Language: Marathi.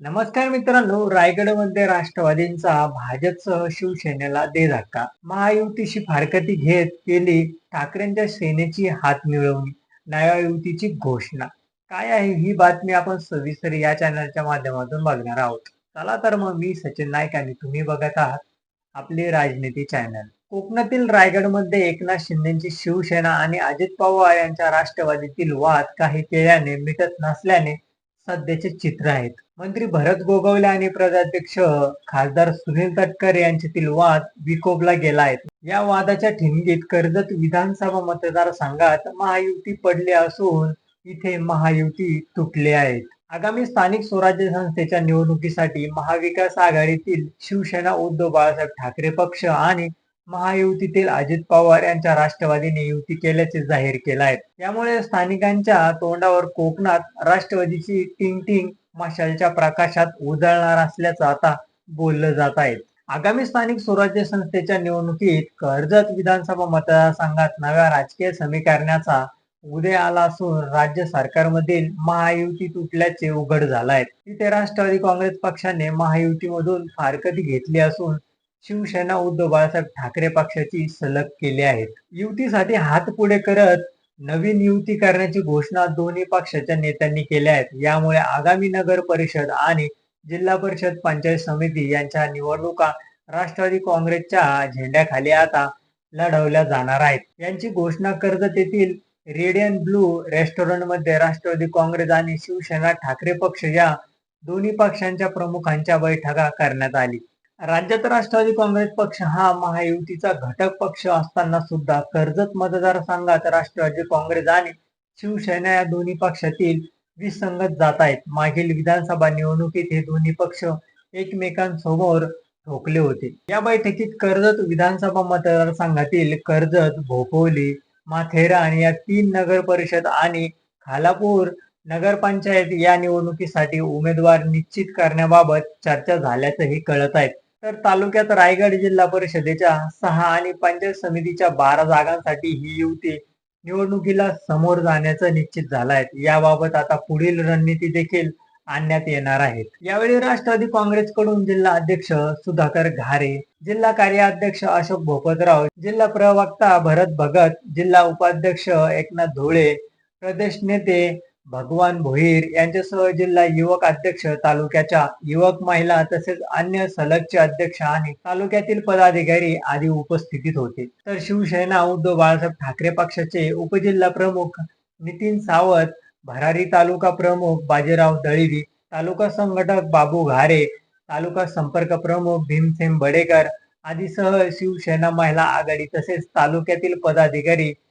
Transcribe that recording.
नमस्कार मित्रांनो रायगडमध्ये राष्ट्रवादींचा भाजपसह शिवसेनेला दे धक्का महायुतीशी फारकती घेत केली ठाकरेंच्या सेनेची हात मिळवणी नव्या युतीची घोषणा. काय आहे ही बातमी आपण सविस्तर या चॅनलच्या माध्यमातून बघणार आहोत. चला तर मग मी सचिन नाईक आणि तुम्ही बघत आहात आपले राजनीती चॅनल कोकणातील रायगडमध्ये एकनाथ शिंदेची शिवसेना आणि अजित पवार यांच्या राष्ट्रवादीतील वाद काही केल्याने मिटत नसल्याने सध्याचे चित्र आहेत. मंत्री भरत गोगवले आणि प्रजाध्यक्ष खासदार सुनील तटकर यांच्यातील वाद विकोपला गेला आहे. या वादाच्या ठिणगीत कर्जत विधानसभा मतदारसंघात महायुती पडली असून इथे महायुती तुटले आहेत आगामी स्थानिक स्वराज्य संस्थेच्या निवडणुकीसाठी महाविकास आघाडीतील शिवसेना उद्धव बाळासाहेब ठाकरे पक्ष आणि महायुतीतील अजित पवार यांच्या राष्ट्रवादीने युती केल्याचे जाहीर केलं आहे त्यामुळे स्थानिकांच्या तोंडावर कोकणात राष्ट्रवादीची टिंग टिंग मशालच्या प्रकाशात उजळणार असल्याचं आता बोललं जात आहे. आगामी स्थानिक स्वराज्य संस्थेच्या निवडणुकीत कर्जत विधानसभा मतदारसंघात नव्या राजकीय समीकरणाचा उदय आला असून राज्य सरकारमधील महायुती तुटल्याचे उघड झालं आहे तिथे राष्ट्रवादी काँग्रेस पक्षाने महायुतीमधून फारकती घेतली असून शिवसेना उद्धव बाळासाहेब ठाकरे पक्षाची सलग केली आहेत. युतीसाठी हात पुढे करत नवीन युती करण्याची घोषणा दोन्ही पक्षाच्या नेत्यांनी केल्या आहेत. यामुळे आगामी नगर परिषद आणि जिल्हा परिषद पंचायत समिती यांच्या निवडणुका राष्ट्रवादी काँग्रेसच्या झेंड्याखाली आता लढवल्या जाणार आहेत. यांची घोषणा कर्जत येथील रेडियन ब्लू रेस्टॉरंटमध्ये राष्ट्रवादी काँग्रेस आणि शिवसेना ठाकरे पक्ष या दोन्ही पक्षांच्या प्रमुखांच्या बैठका करण्यात आली. राज्यात राष्ट्रवादी काँग्रेस पक्ष हा महायुतीचा घटक पक्ष असताना सुद्धा कर्जत मतदारसंघात राष्ट्रवादी काँग्रेस आणि शिवसेना या दोन्ही पक्षातील विसंगत जात आहेत. मागील विधानसभा निवडणुकीत हे दोन्ही पक्ष एकमेकांसमोर ठोकले होते. या बैठकीत कर्जत विधानसभा मतदारसंघातील कर्जत भोपोली माथेरा आणि या तीन नगर परिषद आणि खालापूर नगरपंचायत या निवडणुकीसाठी उमेदवार निश्चित करण्याबाबत चर्चा झाल्याचंही कळत आहे. तर तालुक्यात रायगड जिल्हा परिषदेच्या सहा आणि पंचायत समितीच्या बारा जागांसाठी ही युती निवडणुकीला समोर जाण्याचं निश्चित झालं आहे याबाबत आता पुढील रणनीती देखील आणण्यात येणार आहेत यावेळी राष्ट्रवादी काँग्रेसकडून जिल्हा अध्यक्ष सुधाकर घारे जिल्हा कार्याध्यक्ष अशोक भोपतराव जिल्हा प्रवक्ता भरत भगत जिल्हा उपाध्यक्ष एकनाथ धुळे प्रदेश नेते भगवान भोईर यांच्यासह जिल्हा युवक अध्यक्ष तालुक्याच्या युवक महिला तसेच अन्य सलगचे अध्यक्ष आणि तालुक्यातील पदाधिकारी आदी उपस्थितीत होते. तर शिवसेना उद्धव बाळासाहेब ठाकरे पक्षाचे उपजिल्हा प्रमुख नितीन सावत भरारी तालुका प्रमुख बाजीराव दळीवी तालुका संघटक बाबू घारे तालुका संपर्क प्रमुख भीमसेन बडेकर आदीसह शिवसेना महिला आघाडी तसेच तालुक्यातील पदाधिकारी